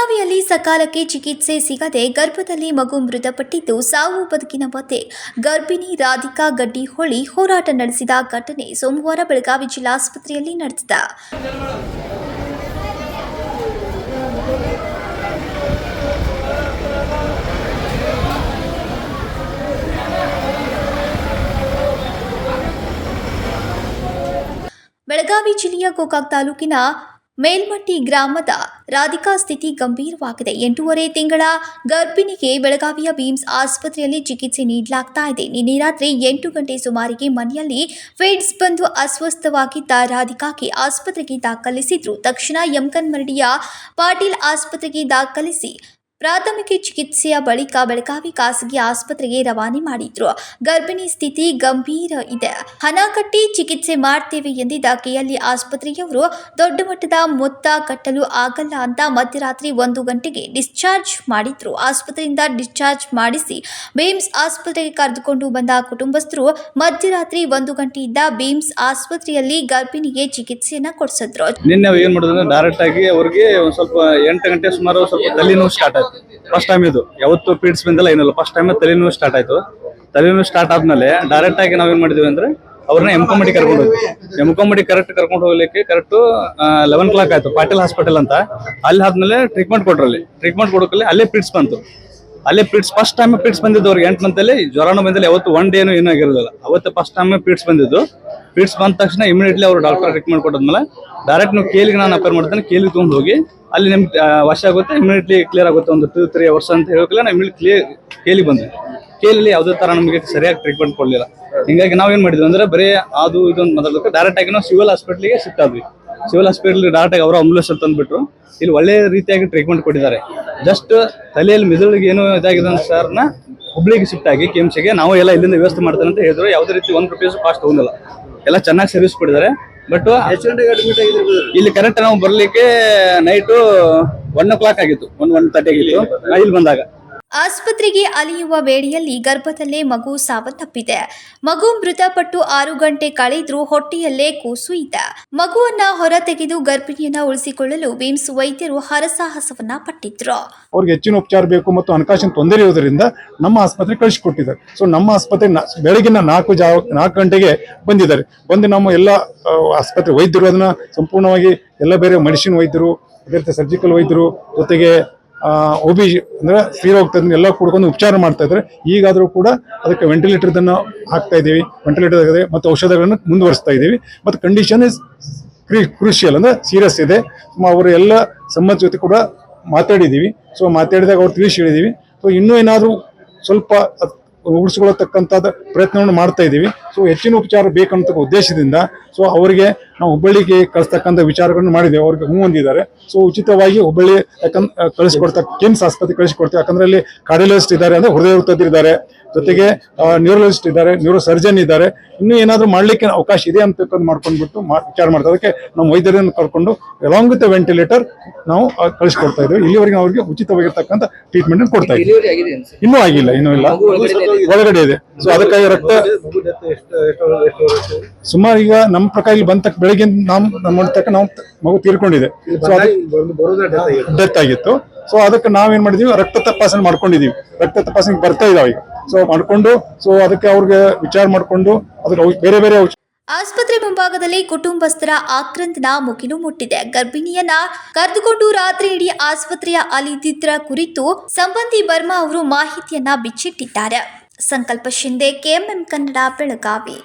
ಬೆಳಗಾವಿಯಲ್ಲಿ ಸಕಾಲಕ್ಕೆ ಚಿಕಿತ್ಸೆ ಸಿಗದೆ ಗರ್ಭದಲ್ಲಿ ಮಗು ಮೃತಪಟ್ಟಿದ್ದು ಸಾವು ಬದುಕಿನ ಮಧ್ಯೆ ಗರ್ಭಿಣಿ ರಾಧಿಕಾ ಗಡ್ಡಿಹೊಳಿ ಹೋರಾಟ ನಡೆಸಿದ ಘಟನೆ ಸೋಮವಾರ ಬೆಳಗಾವಿ ಜಿಲ್ಲಾಸ್ಪತ್ರೆಯಲ್ಲಿ ನಡೆದಿದೆ. ಬೆಳಗಾವಿ ಜಿಲ್ಲೆಯ ಗೋಕಾಕ್ ತಾಲೂಕಿನ ಮೇಲ್ಮಟ್ಟಿ ಗ್ರಾಮದ ರಾಧಿಕಾ ಸ್ಥಿತಿ ಗಂಭೀರವಾಗಿದೆ. ಎಂಟೂವರೆ ತಿಂಗಳ ಗರ್ಭಿಣಿಗೆ ಬೆಳಗಾವಿಯ ಬೀಮ್ಸ್ ಆಸ್ಪತ್ರೆಯಲ್ಲಿ ಚಿಕಿತ್ಸೆ ನೀಡಲಾಗ್ತಾ ಇದೆ. ನಿನ್ನೆ ರಾತ್ರಿ ಎಂಟು ಗಂಟೆ ಸುಮಾರಿಗೆ ಮನೆಯಲ್ಲಿ ಫೇಡ್ಸ್ ಬಂದು ಅಸ್ವಸ್ಥವಾಗಿದ್ದ ರಾಧಿಕಾಗೆ ಆಸ್ಪತ್ರೆಗೆ ದಾಖಲಿಸಿದ್ರು. ತಕ್ಷಣ ಯಮಕನ್ಮರಡಿಯ ಪಾಟೀಲ್ ಆಸ್ಪತ್ರೆಗೆ ದಾಖಲಿಸಿ ಪ್ರಾಥಮಿಕ ಚಿಕಿತ್ಸೆಯ ಬಳಿಕ ಬೆಳಗಾವಿ ಖಾಸಗಿ ಆಸ್ಪತ್ರೆಗೆ ರವಾನೆ ಮಾಡಿದ್ರು. ಗರ್ಭಿಣಿ ಸ್ಥಿತಿ ಗಂಭೀರ ಇದೆ. ಹಣ ಕಟ್ಟಿ ಚಿಕಿತ್ಸೆ ಮಾಡ್ತೇವೆ ಎಂದಿದ್ದ ಕೆಎಲ್ಇ ಆಸ್ಪತ್ರೆಯವರು, ದೊಡ್ಡ ಮಟ್ಟದ ಮೊತ್ತ ಕಟ್ಟಲು ಆಗಲ್ಲ ಅಂತ ಮಧ್ಯರಾತ್ರಿ ಒಂದು ಗಂಟೆಗೆ ಡಿಸ್ಚಾರ್ಜ್ ಮಾಡಿದ್ರು. ಆಸ್ಪತ್ರೆಯಿಂದ ಡಿಸ್ಚಾರ್ಜ್ ಮಾಡಿಸಿ ಬೇಮ್ಸ್ ಆಸ್ಪತ್ರೆಗೆ ಕರೆದುಕೊಂಡು ಬಂದ ಕುಟುಂಬಸ್ಥರು ಮಧ್ಯರಾತ್ರಿ ಒಂದು ಗಂಟೆಯಿಂದ ಬೇಮ್ಸ್ ಆಸ್ಪತ್ರೆಯಲ್ಲಿ ಗರ್ಭಿಣಿಗೆ ಚಿಕಿತ್ಸೆಯನ್ನ ಕೊಡಿಸಿದ್ರು. ನಿನ್ನೆ ಏನ್ ಡೈರೆಕ್ಟ್ ಆಗಿ ಅವ್ರಿಗೆ ಸ್ವಲ್ಪ ಎಂಟು ಗಂಟೆ ಸುಮಾರು ಸ್ವಲ್ಪ ತಲೆನೋವು ಸ್ಟಾರ್ಟ್ ಆಯ್ತು. ಫಸ್ಟ್ ಟೈಮ್ ಇದು. ಯಾವತ್ತು ಪೀಡ್ಸ್ ಬಂದಿಲ್ಲ ಏನಿಲ್ಲ. ಫಸ್ಟ್ ಟೈಮ್ ತಲೆನೋವು ಸ್ಟಾರ್ಟ್ ಆಯ್ತು. ತಲೆನೋವು ಸ್ಟಾರ್ಟ್ ಆದ್ಮೇಲೆ ಡೈರೆಕ್ಟ್ ಆಗಿ ನಾವೇನ್ ಮಾಡಿದ್ವಿ ಅಂದ್ರೆ ಅವ್ರನ್ನ ಎಮ್ಕೊಂಬಡಿ ಕರ್ಕೊಂಡು ಹೋದ್ವಿ. ಎಮ್ಕೊಂಬಡಿ ಕರೆಕ್ಟ್ ಕರ್ಕೊಂಡು ಹೋಗ್ಲಿಕ್ಕೆ ಕರೆಕ್ಟ್ ಲೆವೆನ್ ಕ್ಲಾಕ್ ಆಯ್ತು. ಪಾಟೀಲ್ ಹಾಸ್ಪಿಟಲ್ ಅಂತ. ಅಲ್ಲಿ ಆದ್ಮೇಲೆ ಟ್ರೀಟ್ಮೆಂಟ್ ಕೊಟ್ರು ಅಲ್ಲಿ ಟ್ರೀಟ್ಮೆಂಟ್ ಕೊಡೋಕಲ್ಲಿ ಅಲ್ಲೇ ಪಿಟ್ಸ್ ಬಂತು. ಅಲ್ಲೇ ಪಿಟ್ಸ್ ಫಸ್ಟ್ ಟೈಮ್ ಪಿಟ್ಸ್ ಬಂದಿದ್ದು ಅವ್ರಿಗೆ ಎಂಟು ಮಂತಲ್ಲಿ ಜ್ವರನೂ ಬಂದಲ್ಲಿ. ಯಾವತ್ತು ಒನ್ ಡೇನು ಏನೂ ಆಗಿರಲಿಲ್ಲ ಅವತ್ತು ಫಸ್ಟ್ ಟೈಮ್ ಪಿಟ್ಸ್ ಬಂದಿದ್ದು. ಪಿಟ್ಸ್ ಬಂದ ತಕ್ಷಣ ಇಮಿಡಿಯೇಟ್ಲಿ ಅವರು ಡಾಕ್ಟರ್ ಟ್ರೀಟ್ಮೆಂಟ್ ಕೊಟ್ಟದ್ಮೇಲೆ ಡೈರೆಕ್ಟ್ ನೀವು ಕೇಲಿಗೆ ನಾನು ಅಪೇರ್ ಮಾಡ್ತೇನೆ, ಕೇಲಿಗೆ ತೊಗೊಂಡು ಹೋಗಿ. ಅಲ್ಲಿ ನಿಮ್ಗೆ ವಾಶ್ ಆಗುತ್ತೆ ಇಮಿಡಿಯೇಟ್ಲಿ ಕ್ಲಿಯರ್ ಆಗುತ್ತೆ ಒಂದು ಟೂ ತ್ರೀ ಅವರ್ಸ್ ಅಂತ ಹೇಳೋಕಿಲ್ಲ ನಾವು ಇಮಿಡಿಯೇಟ್ ಕ್ಲಿಯರ್ ಕೇಲಿಗೆ ಬಂದ್ವಿ. ಕೇಲಲ್ಲಿ ಯಾವುದೇ ತರ ನಮಗೆ ಸರಿಯಾಗಿ ಟ್ರೀಟ್ಮೆಂಟ್ ಕೊಡಲಿಲ್ಲ. ಹಿಂಗಾಗಿ ಏನು ಮಾಡಿದ್ವಿ ಅಂದ್ರೆ ಬರೀ ಅದು ಇದೊಂದು ಮೊದಲು ಡೈರೆಕ್ಟ್ ಆಗಿ ನಾವು ಸಿವಿಲ್ ಹಾಸ್ಪಿಟ್ಲಿಗೆ ಶಿಫ್ಟ್ ಆದ್ವಿ. ಸಿವಿಲ್ ಹಾಸ್ಪಿಟಲ್ ಡೈರೆಕ್ಟ್ ಆಗಿ ಅವರು ಆಂಬುಲೆನ್ಸ್ ಅಲ್ಲಿ ತಂದ್ಬಿಟ್ರು. ಇಲ್ಲಿ ಒಳ್ಳೆ ರೀತಿಯಾಗಿ ಟ್ರೀಟ್ಮೆಂಟ್ ಕೊಟ್ಟಿದ್ದಾರೆ. ಜಸ್ಟ್ ತಲೆಯಲ್ಲಿ ಮಿದುಳಿಗೆ ಏನು ಇದಾಗಿದೆ ಅಂತ ಸರ್ನ ಹುಬ್ಳಿಗೆ ಶಿಫ್ಟ್ ಆಗಿ ಕೆಮ್ಸಿಗೆ ನಾವು ಎಲ್ಲ ಇಲ್ಲಿಂದ ವ್ಯವಸ್ಥೆ ಮಾಡ್ತೇನೆ ಅಂತ ಹೇಳಿದ್ರು. ಯಾವುದೇ ರೀತಿ ಒಂದು ರುಪೀಸ್ ಕಾಸ್ಟ್ ತಗೊಂಡಿಲ್ಲ ಎಲ್ಲ ಚೆನ್ನಾಗಿ ಸರ್ವಿಸ್ ಕೊಟ್ಟಿದ್ದಾರೆ. ಬಟ್ ಇಲ್ಲಿ ಕರೆಕ್ಟ್ ನಾವು ಬರ್ಲಿಕ್ಕೆ ನೈಟು ಒನ್ ಓ ಕ್ಲಾಕ್ ಆಗಿತ್ತು. ಒನ್ ಒನ್ ತರ್ಟಿ ಆಗಿತ್ತು. ಇಲ್ಲಿ ಬಂದಾಗ. ಆಸ್ಪತ್ರೆಗೆ ಅಲಿಯುವ ವೇಳೆಯಲ್ಲಿ ಗರ್ಭದಲ್ಲೇ ಮಗು ಸಾವನ್ನಪ್ಪಿದೆ. ಮಗು ಮೃತಪಟ್ಟು ಆರು ಗಂಟೆ ಕಳೆದ್ರೂ ಹೊಟ್ಟೆಯಲ್ಲೇ ಕೂಸು ಇದೆ. ಮಗುವನ್ನ ಹೊರ ತೆಗೆದು ಗರ್ಭಿಣಿಯನ್ನ ಉಳಿಸಿಕೊಳ್ಳಲು ವಿಮ್ಸ್ ವೈದ್ಯರು ಹರಸಾಹಸವನ್ನ ಪಟ್ಟಿದ್ರು. ಅವ್ರಿಗೆ ಹೆಚ್ಚಿನ ಉಪಚಾರ ಬೇಕು ಮತ್ತು ಹಣಕಾಸಿನ ತೊಂದರೆ ಇರೋದ್ರಿಂದ ನಮ್ಮ ಆಸ್ಪತ್ರೆ ಕಳಿಸಿಕೊಟ್ಟಿದ್ದಾರೆ. ಸೊ ನಮ್ಮ ಆಸ್ಪತ್ರೆ ಬೆಳಗಿನ ನಾಲ್ಕು ಜಾವ, ನಾಲ್ಕು ಗಂಟೆಗೆ ಬಂದಿದ್ದಾರೆ. ಬಂದು ನಮ್ಮ ಎಲ್ಲ ಆಸ್ಪತ್ರೆ ವೈದ್ಯರು ಅದನ್ನ ಸಂಪೂರ್ಣವಾಗಿ ಎಲ್ಲ ಬೇರೆ ಮೆಡಿಸಿನ್ ವೈದ್ಯರು, ಅದೇ ಸರ್ಜಿಕಲ್ ವೈದ್ಯರು ಜೊತೆಗೆ ಒ ಬಿ ಅಂದ್ರೆ ಸ್ತ್ರೀರೋಗ ತಜ್ಞರು ಎಲ್ಲ ಕೂಡ್ಕೊಂಡು ಉಪಚಾರ ಮಾಡ್ತಾ ಇದ್ದಾರೆ. ಈಗಾದರೂ ಕೂಡ ಅದಕ್ಕೆ ವೆಂಟಿಲೇಟರ್ ಅನ್ನು ಹಾಕ್ತಾ ಇದ್ದೀವಿ. ವೆಂಟಿಲೇಟರ್ ಆಗಿದೆ ಮತ್ತು ಔಷಧಗಳನ್ನು ಮುಂದುವರಿಸ್ತಾ ಇದ್ದೀವಿ. ಮತ್ತು ಕಂಡೀಷನ್ ಇಸ್ ಕ್ರೂಷಿಯಲ್ ಅಂದ್ರೆ ಸೀರಿಯಸ್ ಇದೆ. ಅವರ ಎಲ್ಲ ಸಂಬಂಧ ಜೊತೆ ಕೂಡ ಮಾತಾಡಿದ್ದೀವಿ. ಸೊ ಮಾತಾಡಿದಾಗ ಅವ್ರು ತಿಳಿಸಿ ಹೇಳಿದ್ದೀವಿ. ಸೊ ಇನ್ನೂ ಏನಾದರೂ ಸ್ವಲ್ಪ ಅದ್ ಉಳಿಸ್ಕೊಳ್ಳತಕ್ಕಂಥದ್ದು ಪ್ರಯತ್ನವನ್ನು ಮಾಡ್ತಾ ಇದ್ದೀವಿ. ಸೊ ಹೆಚ್ಚಿನ ಉಪಚಾರ ಬೇಕಂತ ಉದ್ದೇಶದಿಂದ ಸೊ ಅವರಿಗೆ ನಾವು ಹುಬ್ಬಳ್ಳಿಗೆ ಕಳಿಸ್ತಕ್ಕಂಥ ವಿಚಾರಗಳನ್ನು ಮಾಡಿದ್ದೇವೆ. ಅವ್ರಿಗೆ ಹೂ ಹೊಂದಿದ್ದಾರೆ ಸೊ ಉಚಿತವಾಗಿ ಹುಬ್ಬಳ್ಳಿ ಯಾಕಂದ್ರೆ ಕಳಿಸ್ಕೊಡ್ತಾ ಕಿಮ್ಸ್ ಆಸ್ಪತ್ರೆ ಕಳಿಸ್ಕೊಡ್ತೀವಿ ಯಾಕಂದ್ರೆ ಅಲ್ಲಿ ಕಾರ್ಡಿಯಲಿಸ್ಟ್ ಇದ್ದಾರೆ ಅಂದ್ರೆ ಹೃದಯ ಇದ್ದಾರೆ. ಜೊತೆಗೆ ನ್ಯೂರಲಿಸ್ಟ್ ಇದ್ದಾರೆ ನ್ಯೂರೋ ಸರ್ಜನ್ ಇದ್ದಾರೆ. ಇನ್ನೂ ಏನಾದರೂ ಮಾಡ್ಲಿಕ್ಕೆ ಅವಕಾಶ ಇದೆ ಅಂತ ಮಾಡ್ಕೊಂಡ್ಬಿಟ್ಟು ಮಾ- ವಿಚಾರ ಮಾಡ್ತಾರೆ ಅದಕ್ಕೆ ನಮ್ಮ ವೈದ್ಯರನ್ನು ಕರ್ಕೊಂಡು ಅಲಾಂಗ್ ವಿತ್ ವೆಂಟಿಲೇಟರ್ ನಾವು ಕಳಿಸ್ಕೊಡ್ತಾ ಇದ್ದೀವಿ. ಇಲ್ಲಿವರೆಗೆ ಅವ್ರಿಗೆ ಉಚಿತವಾಗಿರ್ತಕ್ಕಂಥ ಟ್ರೀಟ್ಮೆಂಟ್ ಕೊಡ್ತಾ ಇದ್ದೀವಿ. ಇನ್ನೂ ಆಗಿಲ್ಲ ಇನ್ನೂ ಇಲ್ಲ. ಒಳಗಡೆ ಇದೆ. ಸೊ ಅದಕ್ಕಾಗಿ ರಕ್ತ ಸುಮಾರು ಈಗ ನಮ್ಮ ಪ್ರಕಾರ ಇಲ್ಲಿ ಬಂದ ಬೆಳಿಗ್ಗೆ ಬೆಳಗ್ಗೆ ನಾವು ನಮ್ಮ ತಕ್ಕ ನಾವು ಮಗು ತೀರ್ಕೊಂಡಿದೆ. ಸೊ ಡೆತ್ ಆಗಿತ್ತು. ಸೊ ಅದಕ್ಕೆ ನಾವೇನ್ ಮಾಡಿದೀವಿ? ರಕ್ತ ತಪಾಸಣೆ ಮಾಡ್ಕೊಂಡಿದೀವಿ. ರಕ್ತ ತಪಾಸಣೆ ಬರ್ತಾ ಇದಾವೆ. ಈಗ ಸೊ ಮಾಡ್ಕೊಂಡು ಸೊ ಅದಕ್ಕೆ ಅವ್ರಿಗೆ ವಿಚಾರ ಮಾಡ್ಕೊಂಡು ಅದಕ್ಕೆ ಬೇರೆ ಬೇರೆ ಔಷಧ ಆಸ್ಪತ್ರೆ ಮುಂಭಾಗದಲ್ಲಿ ಕುಟುಂಬಸ್ಥರ ಆಕ್ರಂದನ ಮುಗಿಲು ಮುಟ್ಟಿದೆ. ಗರ್ಭಿಣಿಯನ್ನ ಕರೆದುಕೊಂಡು ರಾತ್ರಿ ಇಡೀ ಆಸ್ಪತ್ರೆಯ ಅಲಿದಿದ್ರ ಕುರಿತು ಸಂಬಂಧಿ ಬರ್ಮಾ ಅವರು ಮಾಹಿತಿಯನ್ನ ಬಿಚ್ಚಿಟ್ಟಿದ್ದಾರೆ. ಸಂಕಲ್ಪ ಶಿಂದೆ ಕೆಎಂಎಂ ಕನ್ನಡ ಬೆಳಗಾವಿ.